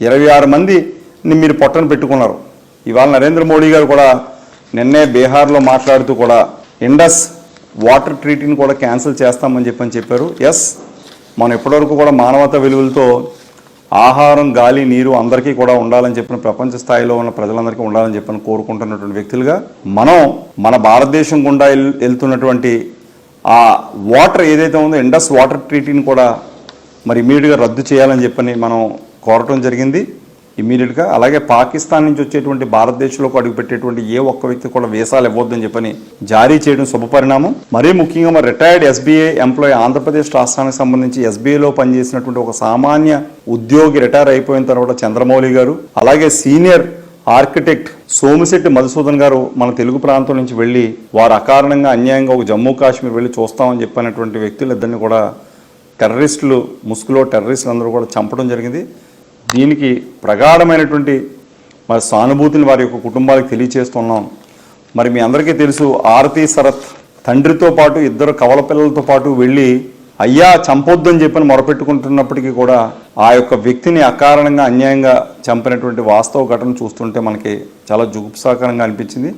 ఇరవై ఆరు మందిని మీరు పొట్టను పెట్టుకున్నారు. ఇవాళ నరేంద్ర మోడీ గారు కూడా నిన్నే బీహార్లో మాట్లాడుతూ కూడా ఇండస్ వాటర్ ట్రీటింగ్ కూడా క్యాన్సిల్ చేస్తామని చెప్పని చెప్పారు. ఎస్ మనం ఇప్పటివరకు కూడా మానవతా విలువలతో ఆహారం గాలి నీరు అందరికీ కూడా ఉండాలని చెప్పిన ప్రపంచ స్థాయిలో ఉన్న ప్రజలందరికీ ఉండాలని చెప్పని కోరుకుంటున్నటువంటి వ్యక్తులుగా మనం మన భారతదేశం గుండా వెళ్తున్నటువంటి ఆ వాటర్ ఏదైతే ఉందో ఇండస్ వాటర్ ట్రీటీని కూడా మరి ఇమీడియట్గా రద్దు చేయాలని చెప్పని మనం కోరటం జరిగింది. ఇమీడియట్గా అలాగే పాకిస్తాన్ నుంచి వచ్చేటువంటి భారతదేశంలోకి అడుగుపెట్టేటువంటి ఏ ఒక్క వ్యక్తి కూడా వీసాలు ఇవ్వద్దని చెప్పని జారీ చేయడం శుభపరిణామం మరీ ముఖ్యంగా మరి రిటైర్డ్ ఎస్బీఐ ఎంప్లాయీ ఆంధ్రప్రదేశ్ రాష్ట్రానికి సంబంధించి ఎస్బీఐలో పనిచేసినటువంటి ఒక సామాన్య ఉద్యోగి రిటైర్ అయిపోయిన తర్వాత చంద్రమౌళి గారు అలాగే సీనియర్ ఆర్కిటెక్ట్ సోమిశెట్టి మధుసూదన్ గారు మన తెలుగు ప్రాంతం నుంచి వెళ్ళి వారు అకారణంగా అన్యాయంగా ఒక జమ్మూ కాశ్మీర్ వెళ్ళి చూస్తామని చెప్పినటువంటి వ్యక్తులు ఇద్దరిని కూడా టెర్రరిస్టులు ముసుగులో టెర్రరిస్టులు అందరూ కూడా చంపడం జరిగింది. దీనికి ప్రగాఢమైనటువంటి మరి సానుభూతిని వారి యొక్క కుటుంబాలకు తెలియచేస్తున్నాం. మరి మీ అందరికీ తెలుసు ఆరతి శరత్ తండ్రితో పాటు ఇద్దరు కవల పిల్లలతో పాటు వెళ్ళి అయ్యా చంపొద్దని చెప్పని మొరపెట్టుకుంటున్నప్పటికీ కూడా ఆ యొక్క వ్యక్తిని అకారణంగా అన్యాయంగా చంపినటువంటి వాస్తవ ఘటన చూస్తుంటే మనకి చాలా జుగుప్సాకరంగా అనిపించింది.